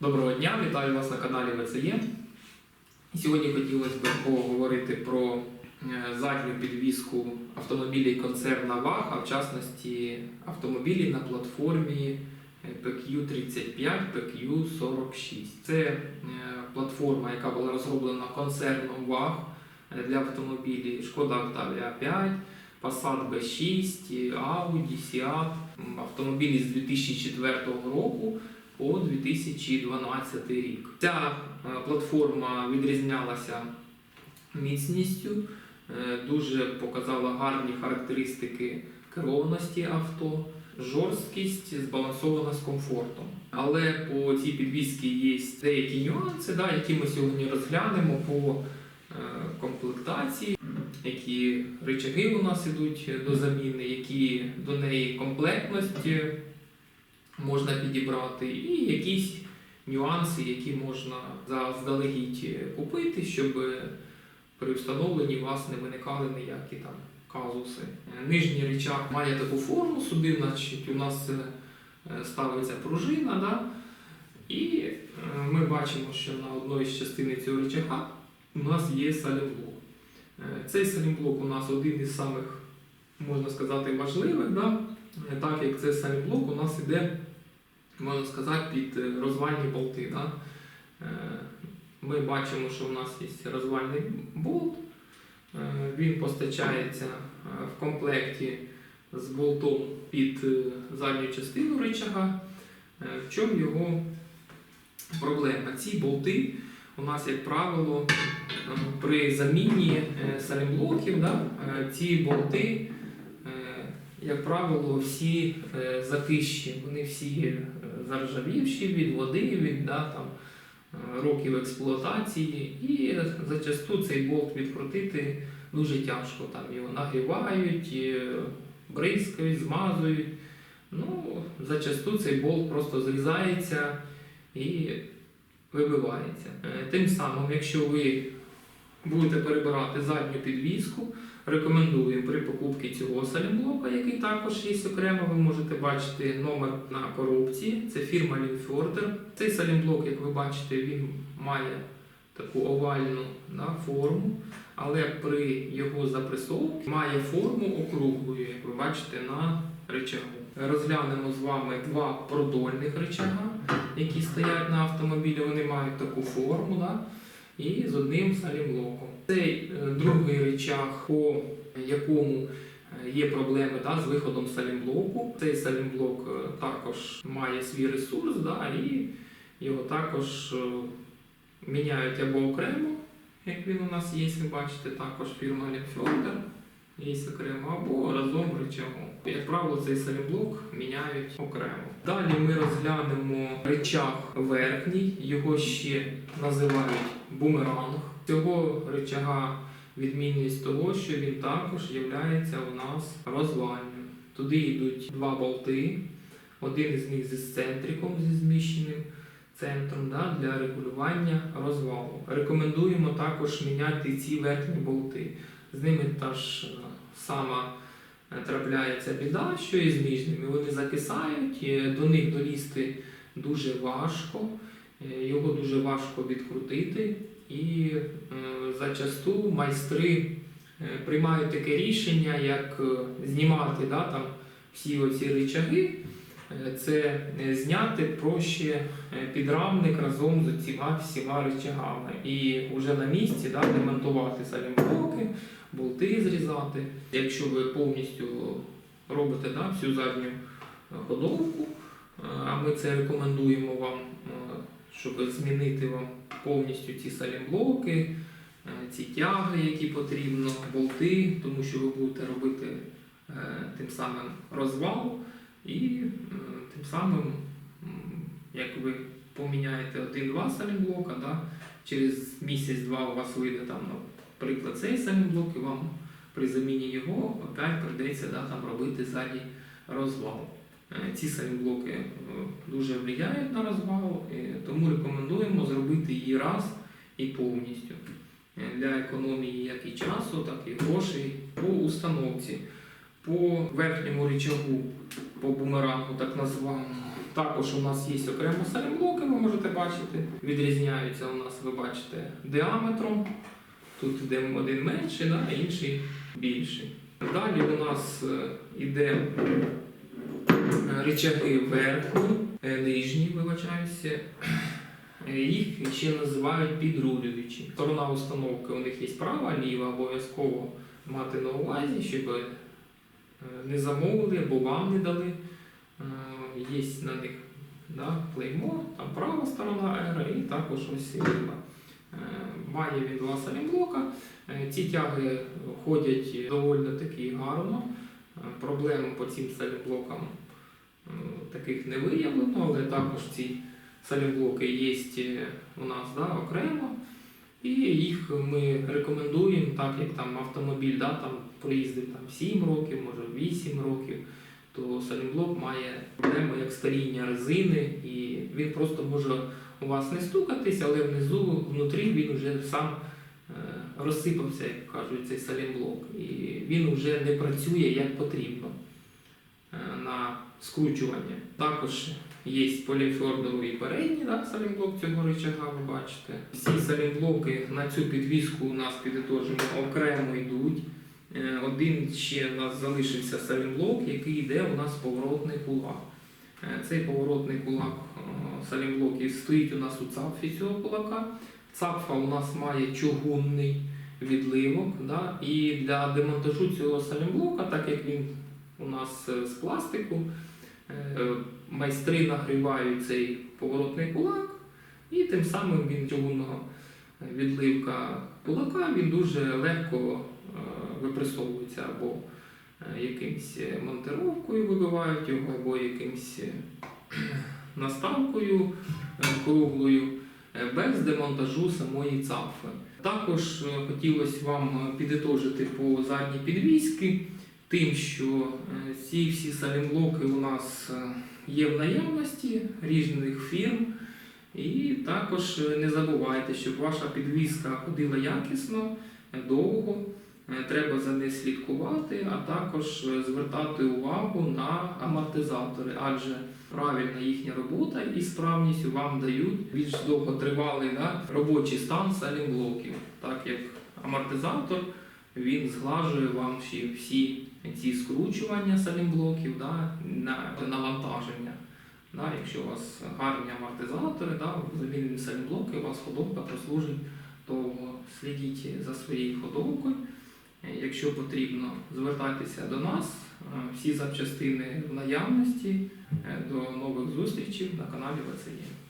Доброго дня, вітаю вас на каналі ВЦЄ. Сьогодні хотілося б поговорити про е, задню підвіску автомобілів концерна ВАГ, а в частності автомобілі на платформі е, PQ35, PQ46. Це е, платформа, яка була розроблена концерном ВАГ е, для автомобілів Шкода Octavia 5, Passat B6, Audi, Seat, автомобілі з 2004 року по 2012 рік. Ця е, платформа відрізнялася міцністю, е, дуже показала гарні характеристики керованості авто, жорсткість збалансована з комфортом. Але по цій підвісці є деякі нюанси, да, які ми сьогодні розглянемо по е, комплектації, які рычаги у нас ідуть до заміни, які до неї комплектності можна підібрати, і якісь нюанси, які можна заздалегідь купити, щоб при встановленні у вас не виникали ніякі там казуси. Нижній рычаг має таку форму собі, значить у нас е, ставиться пружина, да? і е, ми бачимо, що на одній з частини цього рычага у нас є салімблок. Е, Цей салімблок у нас один із самих, можна сказати, важливих, да? Так як це салімблок у нас іде можна сказати, під е, розвальні болти. Да? Е, Ми бачимо, що у нас є розвальний болт, Е, він постачається в комплекті з болтом під задню частину рычага. Е, В чому його проблема? Ці болти у нас, як правило, при заміні салімблоків, да, ці болти як правило, всі е, закищі, вони всі е, заржавівші від води, від да, там, е, років експлуатації, і зачасту цей болт відкрутити дуже тяжко. Там його нагрівають, бризкають, змазують. Ну, зачасту цей болт просто зрізається і вибивається. Тим самим, якщо ви будете перебирати задню підвіску, Рекомендуємо при покупці цього салімблока, який також є окремо. Ви можете бачити номер на коробці. Це фірма Linforder. Цей салімблок, як ви бачите, він має таку овальну да, форму, але при його запресовці має форму округлою, як ви бачите, на рычагу. Розглянемо з вами два продольних рычага, які стоять на автомобілі. Вони мають таку форму. Да? І з одним салімблоком. Цей е, другий рычаг, по якому е, є проблеми да, з виходом салімблоку. Цей салімблок е, також має свій ресурс, да, і його також міняють або окремо, як він у нас є, ви бачите, також фірма Ліпфьордер є окремо, або разом рычагом. Як правило, цей салімблок міняють окремо. Далі ми розглянемо рычаг верхній, його ще називають бумеранг. Цього рычага відмінність того, що він також є у нас розвальним. Туди йдуть два болти, один з них з ексцентриком зі зміщеним центром да, для регулювання розвалу. Рекомендуємо також міняти ці верхні болти. З ними та ж е, сама е, трапляється біда, що і з ніжними. Вони закисають, до них долізти дуже важко, е, його дуже важко відкрутити. І е, зачасту майстри приймають таке рішення, як знімати да, там, всі оці рычаги. Е, Це е, зняти проще е, підрамник разом з цими всіма рычагами. І вже на місці да, демонтувати салімблоки, болти зрізати. Якщо ви повністю робите да, всю задню ходовку, а ми це рекомендуємо вам, щоб змінити вам повністю ці салімблоки, ці тяги, які потрібно, болти, тому що ви будете робити тим самим розвал, і е, тим самим, як ви поміняєте один-два салімблока, да, через місяць-два у вас вийде там, наприклад, цей салімблок, і вам при заміні його опять прийдеться да, там, робити ззаді розвал. Е, Ці салімблоки е, дуже впливають на розвал, тому рекомендуємо зробити її раз і повністю для економії як і часу, так і грошей по установці. По верхньому рычагу, по бумерангу, так називаємо, Також у нас є окремо салімблоки, ви можете бачити. Відрізняються у нас, ви бачите, діаметром. Тут йде один менший, а інший більший. Далі у нас е, іде е, рычаги верхні, е, нижні, вибачаюся. Їх ще називають підрулюючі. Сторона установки у них є права, ліва, обов'язково мати на увазі, щоб не замовили або вам не дали. Е, Є на них да, там права сторона аера і також ось ліва. Е, Має він два салімблока. Е, Ці тяги ходять доволі таки гарно. Проблем по цим салімблокам таких не виявлено, але також ці салімблоки є у нас да, окремо. І їх ми рекомендуємо, так як там автомобіль да, там проїздить там 7 років, може 8 років, то салімблок має проблему як старіння резини, і він просто може у вас не стукатись, але внизу, внутрі він вже сам е, розсипався, як кажуть, цей салімблок. І він вже не працює як потрібно е, на скручування. Також є поліфордовий передній да, салімблок цього рычага, ви бачите. Всі салімблоки на цю підвіску у нас підтожимо окремо йдуть. Е, Один ще у нас залишився салімблок, який йде у нас поворотний кулак. Е, Цей поворотний кулак е, стоїть у нас у цапфі цього кулака. Цапфа у нас має чугунний відливок. Да? І для демонтажу цього салімблока, так як він у нас з пластику, майстри нагрівають цей поворотний кулак, і тим самим він чугунного відливка кулака він дуже легко е, випресовується або е, якимсь монтировкою вибивають його, або якимсь е, наставкою круглою без демонтажу самої цапфи. Також хотілося вам підітожити по задній підвіски, тим, що ці всі салімблоки у нас є в наявності різних фірм. І також не забувайте, щоб ваша підвіска ходила якісно, довго. Е, Треба за нею слідкувати, а також е, звертати увагу на амортизатори, адже правильна їхня робота і справність вам дають більш довготривалий да, робочий стан салімблоків, так як амортизатор він зглажує вам всі, всі ці скручування салімблоків да, на навантаження. Да, якщо у вас гарні амортизатори, да, замінені салімблоки, у вас ходовка прослужить довго. Слідіть за своєю ходовкою. Якщо потрібно, звертайтеся до нас. Всі запчастини в наявності. До нових зустрічей на каналі ВЦЄ.